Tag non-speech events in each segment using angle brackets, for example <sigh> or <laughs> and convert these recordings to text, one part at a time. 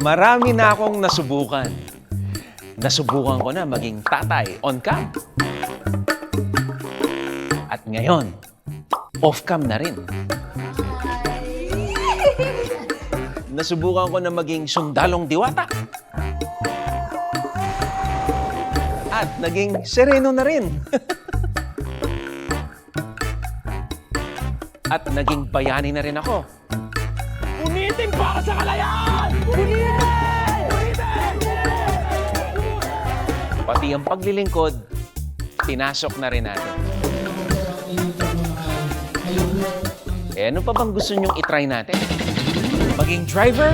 Marami na akong nasubukan. Nasubukan ko na maging tatay on cam. At ngayon, off cam na rin. Nasubukan ko na maging sundalong diwata. At naging sereno na rin. At naging bayani na rin ako. Unitin para sa kalayaan! Pati ang paglilingkod, pinasok na rin natin. Eh, ano pa bang gusto nyong itry natin? Maging driver?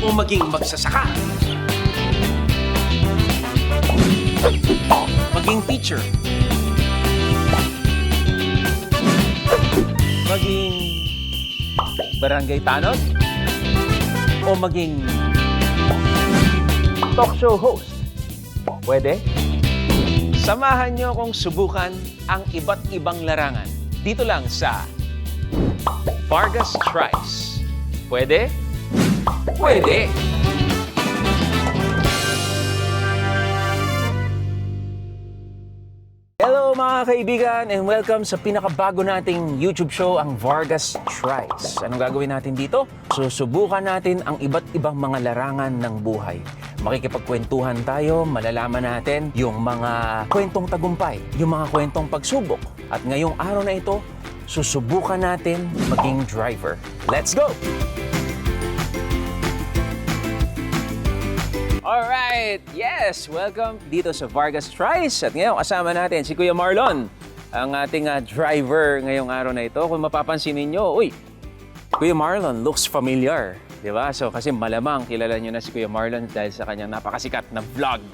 O maging magsasaka? Maging teacher? Barangay tanod? O maging talk show host? Pwede? Samahan niyo akong subukan ang iba't ibang larangan. Dito lang sa Vargas Tries. Pwede? Pwede! Mga kaibigan and welcome sa pinakabago nating YouTube show, ang Vargas Tries. Anong gagawin natin dito? Susubukan natin ang iba't ibang mga larangan ng buhay. Makikipagkwentuhan tayo, malalaman natin yung mga kwentong tagumpay, yung mga kwentong pagsubok. At ngayong araw na ito, susubukan natin maging driver. Let's go! Alright, yes! Welcome dito sa Vargas Tries. At ngayon kasama natin si Kuya Marlon, ang ating ah, driver ngayong araw na ito. Kung mapapansin ninyo, uy, Kuya Marlon looks familiar. Di ba? So kasi malamang kilala nyo na si Kuya Marlon dahil sa kanyang napakasikat na vlog.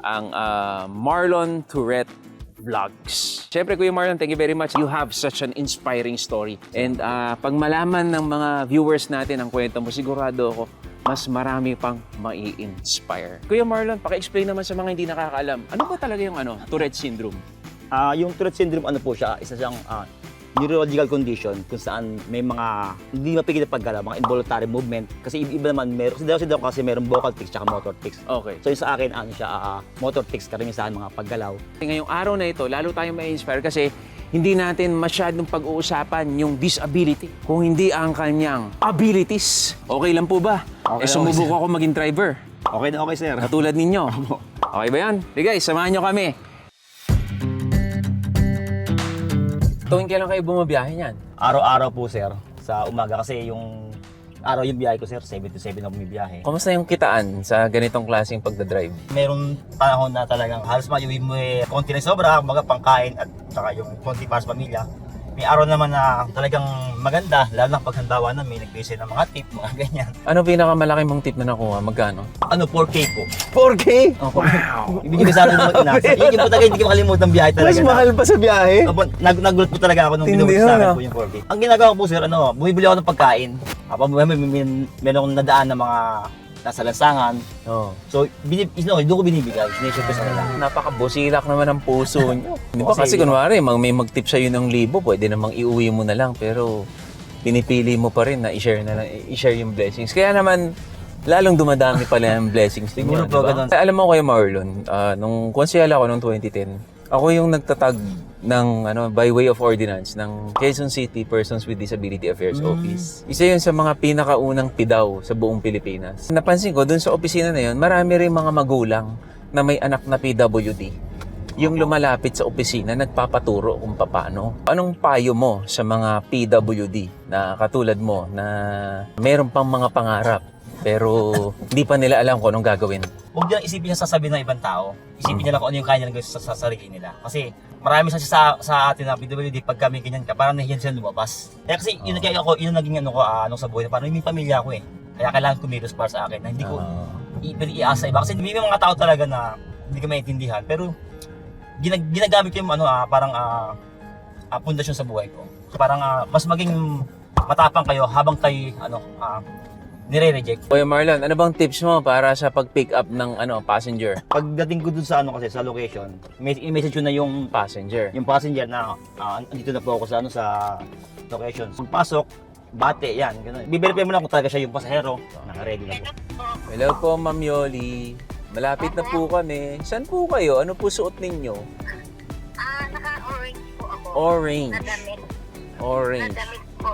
Ang ah, Marlon Tourette Vlogs. Siyempre, Kuya Marlon, thank you very much. You have such an inspiring story. And ah, pag malaman ng mga viewers natin ang kwento mo, sigurado ako, mas marami pang mai-inspire. Kuya Marlon, paki-explain naman sa mga hindi nakakaalam, ano ba talaga yung ano, Tourette syndrome? Ah, yung Tourette syndrome ano po siya, isa siyang ah, neurological condition kung saan may mga hindi mapigil na paggalaw, mga involuntary movement. Kasi iba naman meron, si Daw si Daw kasi meron vocal tics tsaka motor tics. Okay. So yung sa akin ano siya, ah, motor tics karamihan mga paggalaw. Ngayong araw na ito, lalo tayong ma-inspire kasi hindi natin masyadong pag-uusapan yung disability, kung hindi ang kanyang abilities. Okay lang po ba? eh Okay, sumubok okay, ako maging driver. Okay na okay sir. Katulad ninyo. Okay ba yan? Sige guys, samahan nyo kami. Tuwing kailan kayo bumabiyahe niyan? Araw-araw po sir sa umaga kasi yung araw yung biyahe ko sir, 7 to 7 ako bumibiyahe. Kumusta yung kitaan sa ganitong klaseng pagdadrive? Merong panahon na talagang halos mayuwi mo eh, konti na sobra, mga pangkain at saka yung konti para sa pamilya. May araw naman na talagang maganda, lalo na paghandawa na may nagbigay ng mga tip, mga <laughs> ganyan. Ano pinakamalaking mong tip na nakuha? Magkano? Ano, 4K po. 4K? Wow! Ibigay ko sa akin ng mag-ina. Hindi ko talaga, hindi ko makalimutan biyahe talaga. pa sa biyahe? Opo, nag nagulat po talaga ako nung yun, sa akin ah. po yung 4K. Ang ginagawa ko po sir, ano, bumibili ako ng pagkain. Apa, may, may, may, meron akong nadaan na mga nasa lansangan. Oo. So, binib, no, doon ko binibigay. Sineshare ko sa kanila. Napakabusilak naman ang puso <laughs> nyo. Di ba kasi Kasi- kunwari, mag, may mag-tip sa'yo ng libo, pwede namang iuwi mo na lang, pero pinipili mo pa rin na i-share na lang, i-share yung blessings. Kaya naman, lalong dumadami pala yung blessings ninyo. Siguro di ba? ganun. Alam mo kayo, Marlon, ah, nung konsehal ako noong 2010, ako yung nagtatag ng ano by way of ordinance ng Quezon City Persons with Disability Affairs Mm. Office. Isa yun sa mga pinakaunang PIDAW sa buong Pilipinas. Napansin ko dun sa opisina na yun, marami rin mga magulang na may anak na PWD. Yung lumalapit sa opisina, nagpapaturo kung paano. Anong payo mo sa mga PWD na katulad mo na meron pang mga pangarap pero hindi pa nila alam kung anong gagawin? Huwag nilang isipin yung sasabihin ng ibang tao. Isipin nila kung ano yung kaya nilang gawin sa, sa sarili nila. Kasi marami sa sa, sa atin na PWD pag kami ganyan ka, parang nahiyan sila lumabas. Kaya kasi yun, kaya ako, yun naging ano ko, ah, ano sa buhay, parang may pamilya ko eh. Kaya kailangan kumilos para sa akin na hindi ko Ah. i- pwede iasa iba. Kasi may mga tao talaga na hindi ko maintindihan. Pero ginag ginagamit ko yung ano, ah, parang ah, ah, pundasyon sa buhay ko. So, parang ah, mas maging matapang kayo habang kayo ano, ah, nire-reject. Kuya Marlon, ano bang tips mo para sa pag-pick up ng ano passenger? Pagdating ko dun sa ano kasi sa location, may i-message ko na yung Passenger. yung passenger na ah, andito na po ako sa ano sa location. Pagpasok, bate yan, ganun. Biverify mo lang kung talaga siya yung pasahero. Naka-ready na po. Hello po, Ma'am Yoli. Malapit na po kami. Saan po kayo? Ano po suot ninyo? Ah, naka-orange po ako. Orange. Nadamit. Orange. Nadamit po.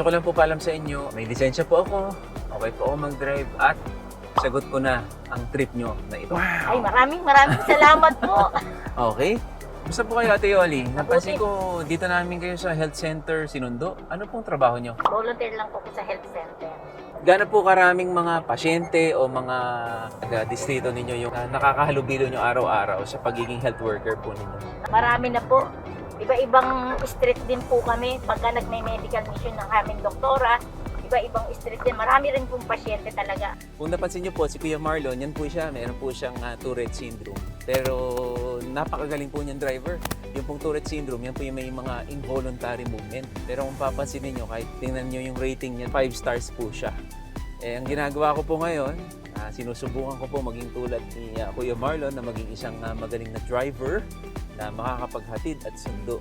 Gusto ko lang po paalam sa inyo, may lisensya po ako. Okay po ako mag-drive at sagot ko na ang trip nyo na ito. Ay, maraming maraming salamat po. <laughs> Okay? Gusto po kayo, Ate Yoli? Napansin ko dito namin kayo sa health center Sinundo. Ano pong trabaho nyo? Volunteer lang po ko sa health center. Gaano po karaming mga pasyente o mga taga-distrito ninyo yung ah, nakakahalubilo nyo araw-araw sa pagiging health worker po ninyo? Marami na po. Iba-ibang street din po kami pagka nagme-medical mission ng aming doktora. Iba-ibang street din. Marami rin pong pasyente talaga. Kung napansin nyo po, si Kuya Marlon, yan po siya, meron po siyang ah, Tourette syndrome. Pero napakagaling po niyang driver. Yung pong Tourette syndrome, yan po yung may mga involuntary movement. Pero kung papansin niyo kahit tingnan niyo yung rating niya, 5 stars po siya. Eh, ang ginagawa ko po ngayon, ah, sinusubukan ko po maging tulad ni ah, Kuya Marlon na maging isang ah, magaling na driver na makakapaghatid at sundo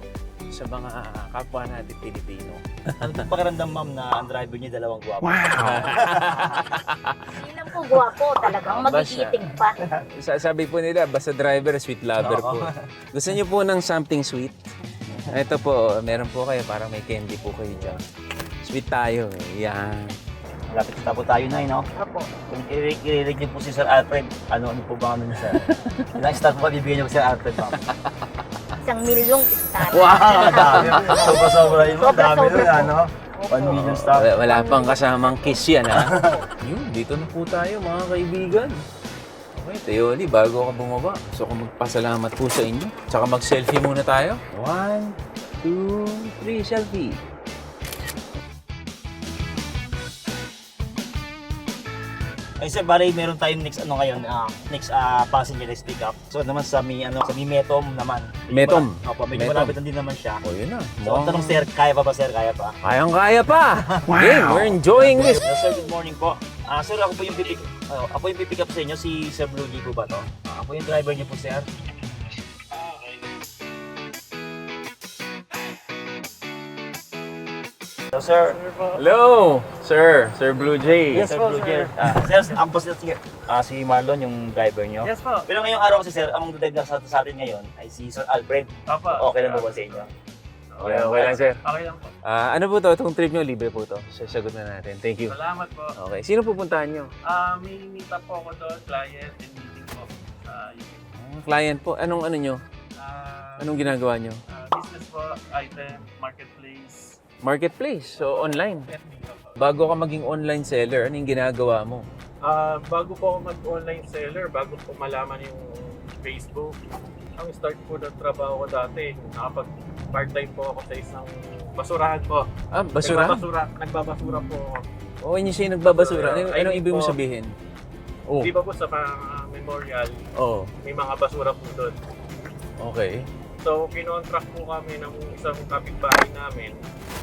sa mga kapwa natin Pilipino. Ano po pakiramdam ma'am na ang driver niya dalawang guwapo? <laughs> Hindi lang po gwapo. Talagang magigiting pa. Sa- Sabi po nila, basta driver, sweet lover po. Gusto niyo po ng something sweet? Ito po, meron po kayo para may candy po kayo dyan. Sweet tayo. eh. Yan. Malapit na po tayo na, no? Opo. Kung i-rate niyo po si Sir Alfred, ano, ano po ba ano <laughs> niyo, Sir? Ilang star po ba bibigyan niyo kay Sir Alfred, ma'am? <laughs> Isang milyong star. Wow! Dami. Sobra-sobra yun. Sobra, Dami sobra nun, ano? 1 million star. Wala, wala pang kasamang kiss yan, ha? <laughs> Yun, dito na po tayo, mga kaibigan. Okay, Teoli, bago ka bumaba, gusto ko magpasalamat po sa inyo. Tsaka mag-selfie muna tayo. One, two, three, selfie. Ay sir, bali meron tayong next ano ngayon, ah, next ah, passenger is pick up. So naman sa mi ano, sa mi Metom naman. Metom? Opo, medyo malapit din naman siya. O, yun na. So, ang tanong sir, kaya pa ba sir? Kaya pa? Kayang-kaya pa. <laughs> Game, we're enjoying this. Yes, sir, good morning po. Ah, sir, ako po yung pipick, ah, ako yung pipick up sa inyo, si Sir Blue G po ba to? Ah, ako yung driver niyo po, sir. So, sir, Hello, sir. Sir Blue Jay. Yes, Sir Blue G. Ah, sir, ang boss niyo, ah, si Marlon, yung driver niyo. Yes po. Pero ngayong araw kasi, sir, ang driver sa, sa atin ngayon ay si Sir Alfred. Opo. Okay lang ba sa inyo? Okay, okay lang, sir. Okay lang po. Ah, ano po to? Itong trip nyo, libre po to. Sasagot na natin. Thank you. Salamat po. Okay. Sino pupuntahan nyo? Ah, may meet up po ako doon, client and meeting po sa UK. Ah, Client po. Anong ano nyo? Ah, Anong ginagawa nyo? ah, business po, item, marketplace, Marketplace. So, online. Bago ka maging online seller, anong ginagawa mo? Ah, bago po ako mag-online seller, bago po malaman yung Facebook, ang start po ng trabaho ko dati, nakapag part-time po ako sa isang basurahan po. Ah, basura? Nagbabasura, nagbabasura po ako. Oo, inyo siya yung nagbabasura. Ay, anong ibig mo po. sabihin? Oh. Di ba po sa mga memorial, Oh, may mga basura po doon. okay. So, kinontract po kami ng isang kapitbahay namin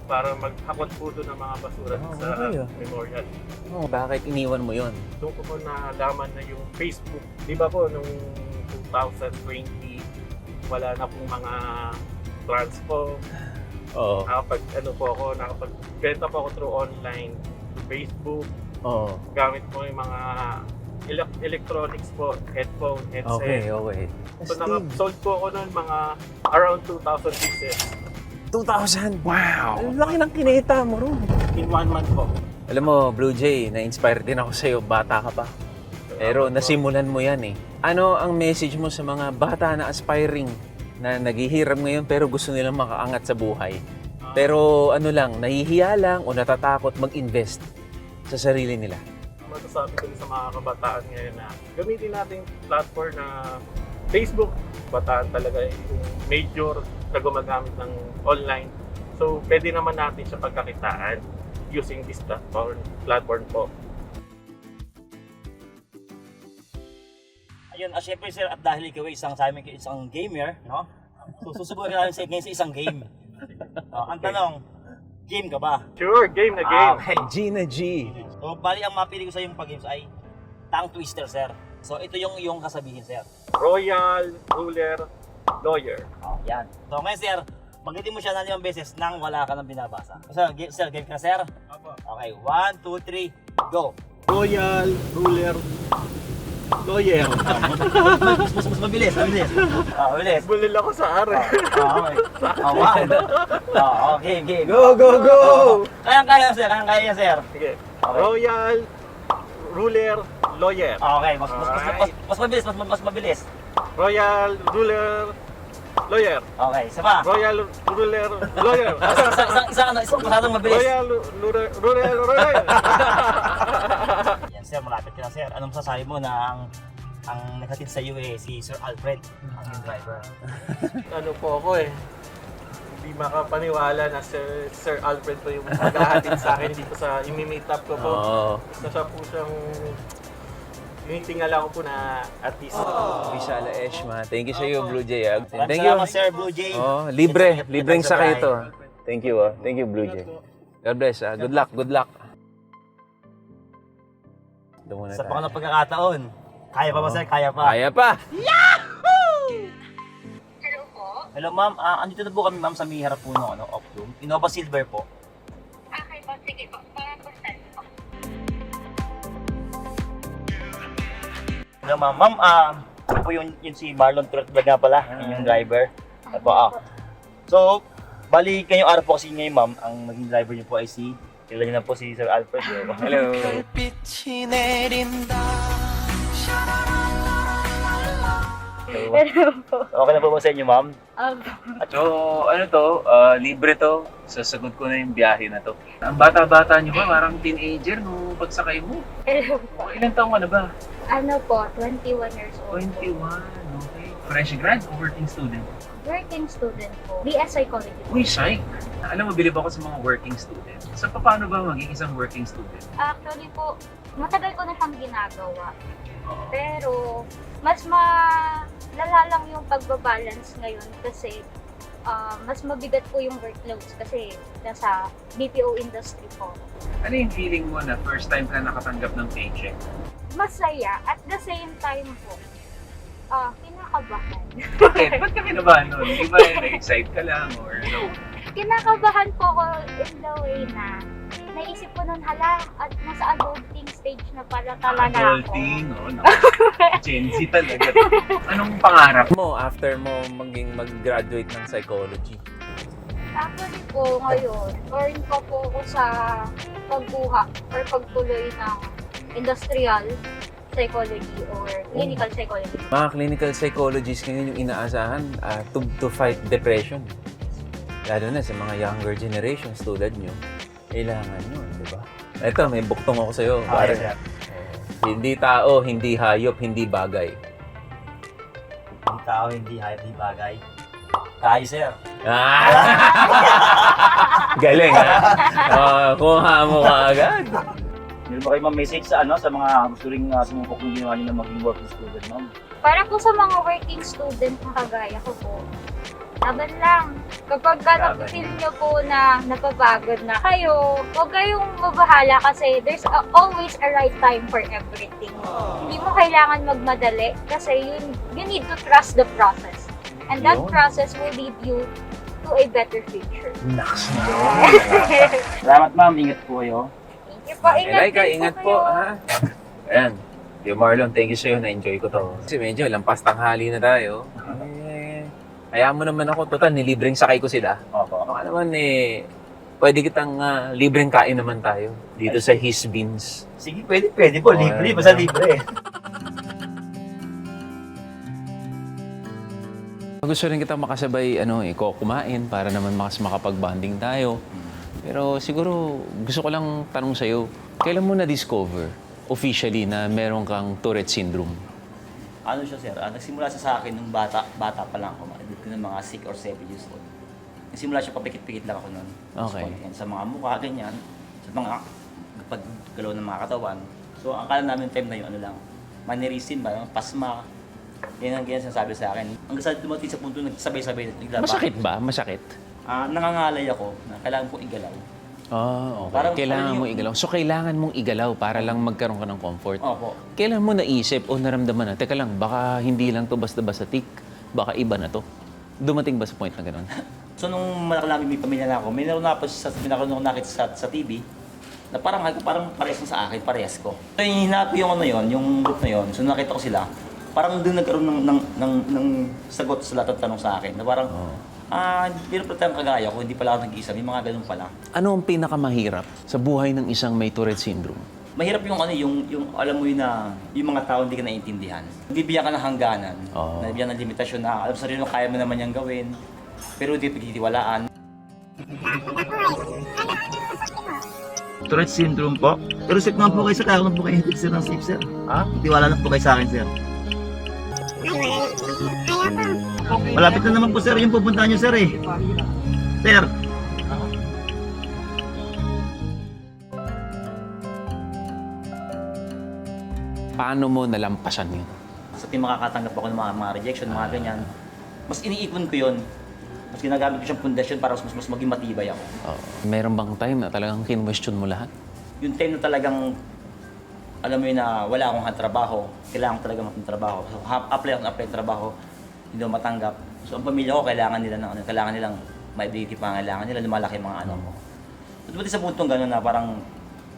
para maghakot po doon ng mga basura Ah, sa okay, ah. memorial. Oh, bakit iniwan mo yon? Doon ko po nalaman na yung Facebook. Di ba po, nung 2020, wala na pong mga transpo. <sighs> Oo. Nakapag, ano po ako, nakapagbenta po ako through online, through Facebook, Oo. gamit po yung mga elec- electronics po, headphone, headset. Okay, okay. So, naka-sold po ako noon mga around 2,000 pieces 2,000! Wow! Ang laki ng kinita mo ron. in one month po. Alam mo, Blue Jay, na-inspire din ako sa'yo. Bata ka pa. Pero nasimulan mo yan eh. Ano ang message mo sa mga bata na aspiring na naghihirap ngayon pero gusto nilang makaangat sa buhay? Pero ano lang, nahihiya lang o natatakot mag-invest sa sarili nila. Ang masasabi ko sa mga kabataan ngayon na gamitin natin platform na Facebook. Bataan talaga yung major na gumagamit ng online. So, pwede naman natin siya pagkakitaan using this platform, platform po. Ayun, ah, syempre sir, at dahil ikaw ay isang sa amin, isang gamer, no? So, susubukan namin sa ngayon sa isang game. Oh, ang tanong, game ka ba? Sure, game na Ah, game. okay. G na G. So, bali ang mapili ko sa yung pag-games ay tongue twister, sir. So, ito yung yung kasabihin, sir. Royal, ruler, lawyer. Oh, yan. So, ngayon, sir, Magitin mo siya na limang beses nang wala ka nang binabasa. Sir, game, sir, game ka, sir? Apo. Okay, one, two, three, go. Royal, ruler, lawyer. <laughs> mas, mas, mas mabilis, mabilis. Ah, mabilis. Bulil ako sa are. Ah, okay. Ah, <laughs> wow. Ah, okay, game. Go, go, go! <laughs> Kayang kaya, sir. Kayang kaya, sir. Sige. Okay. Royal, ruler, lawyer. Okay, mas, mas, mas, mas, mas mabilis, mas, mas mabilis. Royal, ruler, lawyer. Okay, isa pa. Royal, ruler, lawyer. <laughs> Isang, isang, isang, isang, ano, isang masyadong mabilis. Royal, ruler, ruler, lawyer. <laughs> Yan, sir, malapit ka na, sir. Anong masasabi mo na ang ang naghatid sa iyo eh, si Sir Alfred, ang driver. <laughs> ano po ako eh. Hindi makapaniwala na Sir, Sir Alfred po yung maghahatid sa akin dito sa imi-meet up ko po. Oo. Isa siya po siyang tinitingala ko po na artist. Visala Eshma. Thank you sa iyo, Blue Jay. ah. Maraming Thank you. salamat, Sir Blue Jay. Oh, libre. Libreng sakay ito. Thank you, ah. Thank you, Blue Jay. God bless, ah. Good luck, good luck. Doon muna Sa tayo. pangalawang pagkakataon, kaya pa ba, sir? Kaya pa. Kaya pa! Po. Hello, ma'am. Ah, andito na po kami, ma'am, sa may harap po ng ano, room. Innova Silver po. Okay po, sige po. Papasan po. Hello, ma'am. Ma'am, ah, ano po yun, yun si Marlon Turret Vlog nga pala, yun yung driver. Ano po, ah. So, bali kayong araw po kasi ngayon, ma'am, ang naging driver niyo po ay si, kilala niyo na po si Sir Alfred. eh. Hello. So, okay na po ba sa inyo, ma'am? Um, So, ano to, ah, libre to. Sasagot ko na yung biyahe na to. Ang bata-bata nyo ba? Parang teenager nung pagsakay mo. hello po. Ilang taong ka na ba? Ano po, 21 years old. 21. Okay. Fresh grad o working student? Working student po. BS Psychology. Uy, psych! Alam mo, bilib ako sa mga working student. So, paano ba maging isang working student? Actually po, matagal ko na siyang ginagawa. Pero, mas malala lang yung pagbabalance ngayon kasi ah, mas mabigat po yung workloads kasi nasa BPO industry po. Ano yung feeling mo na first time ka nakatanggap ng paycheck? Masaya at the same time po, ah kinakabahan. Bakit? Ba't ka kinabahan nun? Di ba na-excite ka lang or ano? <laughs> kinakabahan po ako in the way na naisip ko nun, hala, at nasa adulting stage na pala talaga ako. Adulting, oh, no? <laughs> Gen Z talaga. Anong pangarap mo after mo maging mag-graduate ng psychology? Actually po, ngayon, earn pa po ako sa pagbuha or pagtuloy ng industrial psychology or clinical psychology. Mga clinical psychologists ngayon yung inaasahan ah, to, to fight depression. Lalo na sa mga younger generations tulad nyo. Kailangan nyo, di ba? Ito, may buktong ako sa'yo. Okay, pare. sir. Hindi tao, hindi hayop, hindi bagay. Hindi tao, hindi hayop, hindi bagay. Tayo, sir. Ah! <laughs> Galing, ha? Oh, kuha mo ka agad. Meron ba kayo ma'am message sa ano sa mga gusto ring uh, sumubok ng ginawa nila maging working student, ma'am? Para po sa mga working student na kagaya ko po, laban lang. Kapag ka napipil nyo po na napapagod na kayo, huwag kayong mabahala kasi there's a- always a right time for everything. Hindi mo kailangan magmadali kasi you, you need to trust the process. And that Yun. process will lead you to a better future. Naks <laughs> Salamat ma'am, ingat po kayo. Thank you po. Ingat Laika, din ingat po, kayo. ha? Ayan. Yo Marlon, thank you sa'yo. Na-enjoy ko to. Kasi medyo lampas tanghali na tayo. Hayaan mo naman ako. Total, nilibreng sakay ko sila. Opo. Baka naman eh, pwede kitang ah, libreng kain naman tayo. Dito sa His Beans. Sige, pwede, pwede po. Oh, Libre, yeah. basta libre. Gusto rin kita makasabay ano, eh, ko kumain para naman mas makapag-bonding tayo. Pero siguro gusto ko lang tanong sa'yo, kailan mo na-discover officially na meron kang Tourette syndrome? Ano siya, sir? Ah, nagsimula siya sa akin nung bata, bata pa lang ako. Ng mga 6 or 7 years old. Nagsimula siya, papikit-pikit lang ako noon. Okay. Sa mga mukha, ganyan. Sa mga paggalaw ng mga katawan. So, ang akala namin time na yun, ano lang, mannerism ba, pasma, Yan ang ganyan sinasabi sa akin. Hanggang sa dumating sa punto nagsabay-sabay naglaba. Masakit ba? Masakit? Ah, nangangalay ako na kailangan ko igalaw. Oh, okay. Parang kailangan ano mo igalaw. So, kailangan mong igalaw para lang magkaroon ka ng comfort. Opo. Kailan mo naisip o naramdaman na, teka lang, baka hindi lang to basta-basta tik, baka iba na to. Dumating ba sa point na gano'n? So nung namin may pamilya na ako, may naroon na po sa pinakaroon ako nakita sa, sa TV na parang ako parang parehas na sa akin, parehas ko. So yung hinap yung ano yon, yung group na yon, so nakita ko sila, parang doon nagkaroon ng, ng, ng, ng sagot sa lahat ng tanong sa akin. Na parang, ah, hindi pala tayong kagaya ko, hindi pala ako nag-iisa, may mga ganun pala. Ano ang pinakamahirap sa buhay ng isang may Tourette syndrome? Mahirap yung ano, yung, yung alam mo yun na yung mga tao hindi ka naiintindihan. Bibigyan ka ng hangganan, Oo. nabigyan ng limitasyon na alam sa sarili mo kaya mo naman yung gawin, pero hindi pagtitiwalaan. Tourette syndrome po? Pero safe naman po kayo sir, kaya naman po kayo hindi sir ng safe sir. Ha? Tiwala lang po kayo sa akin sir. Malapit na naman po sir yung pupuntahan nyo sir eh. Sir, Paano mo nalampasan yun? sa team makakatanggap ako ng mga, mga rejection, mga ganyan, mas iniipon ko yun. Mas ginagamit ko siyang pundasyon para mas, mas maging matibay ako. Oh, meron bang time na talagang kinwestiyon mo lahat? Yung time na talagang, alam mo yun na wala akong trabaho, kailangan ko talaga magtrabaho. So, ha- apply ako ng apply trabaho, hindi ako matanggap. So, ang pamilya ko, kailangan nila ng ano, kailangan nilang maibigay pangailangan nila, lumalaki mga anak ko. So, dumating sa puntong gano'n na parang,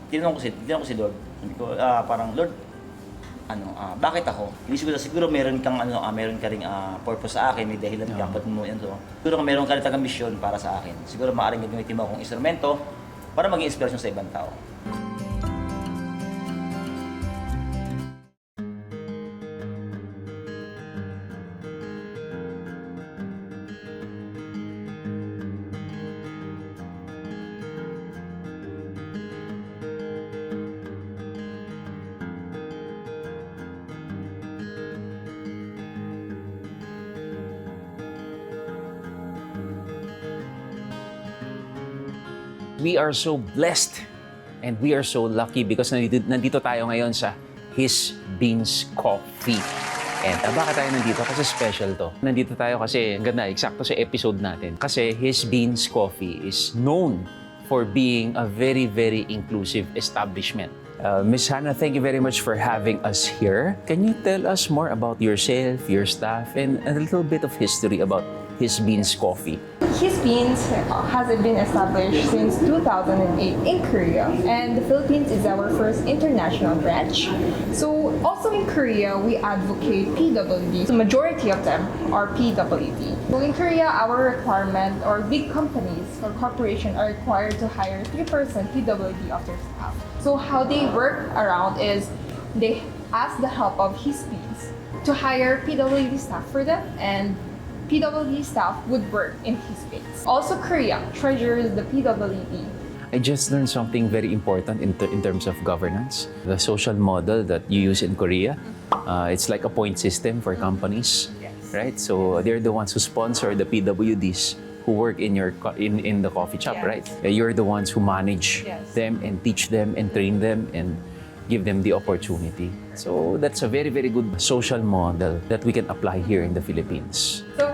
tinanong ko si, tinanong ko si Lord. Sabi ko, ah, parang, Lord, ano, ah, bakit ako? Inisip ko na siguro meron kang ano, ah, meron ka ring ah, purpose sa akin, may dahilan ka, ba't mo yan to? Siguro meron ka rin mission para sa akin. Siguro maaaring gagamitin mo akong instrumento para maging inspirasyon sa ibang tao. We are so blessed and we are so lucky because nandito, nandito tayo ngayon sa His Beans Coffee. And ah, bakit tayo nandito? Kasi special to. Nandito tayo kasi, ang ganda, eksakto sa episode natin. Kasi His Beans Coffee is known for being a very, very inclusive establishment. Uh, Ms. Hannah, thank you very much for having us here. Can you tell us more about yourself, your staff, and a little bit of history about His Beans Coffee? His Beans uh, has been established since 2008 in Korea, and the Philippines is our first international branch. So, also in Korea, we advocate PWD. The majority of them are PWD. So, in Korea, our requirement or big companies or corporations are required to hire 3% PWD of their staff. So, how they work around is they ask the help of His Beans to hire PWD staff for them and PWD staff would work in his base. Also, Korea treasures the PWD. I just learned something very important in, in terms of governance. The social model that you use in Korea, uh, it's like a point system for companies, right? So they're the ones who sponsor the PWDs who work in your co- in, in the coffee shop, Yes. right? You're the ones who manage Yes. them and teach them and train them and give them the opportunity. So that's a very very good social model that we can apply here in the Philippines. So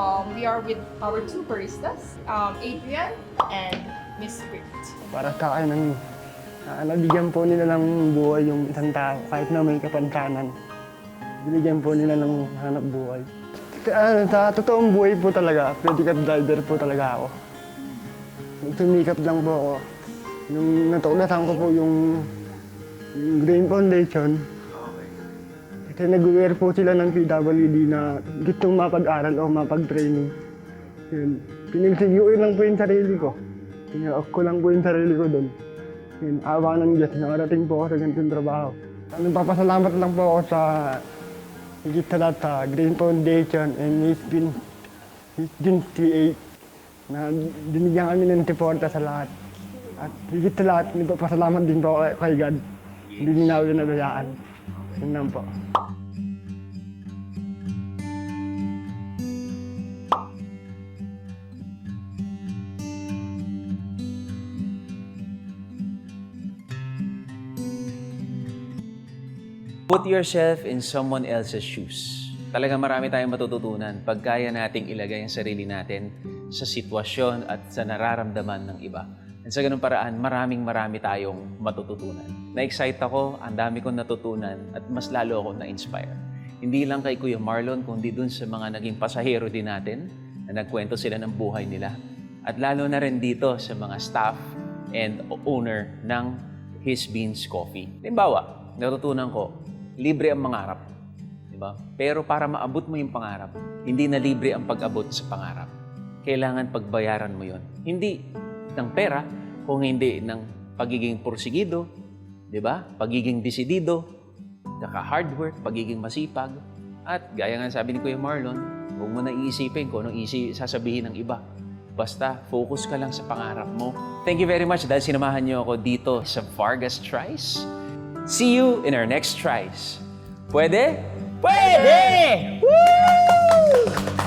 um, we are with our two baristas, um, Adrian and Miss Brit. para sa akin ng uh, nabigyan po nila ng buhay yung isang tao kahit na may kapansanan. Binigyan po nila ng hanap buhay. Uh, sa totoong buhay po talaga, predicat driver po talaga ako. Nagtumikap lang po ako. Nung natuklasan ko po yung Green Foundation, kasi nag-wear po sila ng PWD na gustong mapag-aral o mapag-training. Yun. Pinigsiguin lang po yung sarili ko. Tinawag ko lang po yung sarili ko doon. Yun, awa ng Diyos, nakarating po ako sa ganitong trabaho. Nagpapasalamat lang po ako sa higit sa lahat sa Green Foundation and He's been, He's been 38 na binigyan kami ng suporta sa lahat. At higit sa lahat, nagpapasalamat din po kay- God. Hindi niya ako nabayaan. Yun lang po. Put yourself in someone else's shoes. Talaga marami tayong matututunan pag kaya nating ilagay ang sarili natin sa sitwasyon at sa nararamdaman ng iba. At sa ganung paraan, maraming marami tayong matututunan. Na-excite ako, ang dami kong natutunan at mas lalo ako na-inspire. Hindi lang kay Kuya Marlon, kundi dun sa mga naging pasahero din natin na nagkwento sila ng buhay nila. At lalo na rin dito sa mga staff and owner ng His Beans Coffee. Halimbawa, natutunan ko, libre ang mangarap. Di ba? Pero para maabot mo yung pangarap, hindi na libre ang pag-abot sa pangarap. Kailangan pagbayaran mo yon. Hindi ng pera, kung hindi ng pagiging porsigido, di ba? Pagiging desidido, saka hard work, pagiging masipag. At gaya nga sabi ni Kuya Marlon, huwag mo na iisipin kung anong isi sasabihin ng iba. Basta focus ka lang sa pangarap mo. Thank you very much dahil sinamahan niyo ako dito sa Vargas Tries. See you in our next tries. Pwede? Pwede! Woo!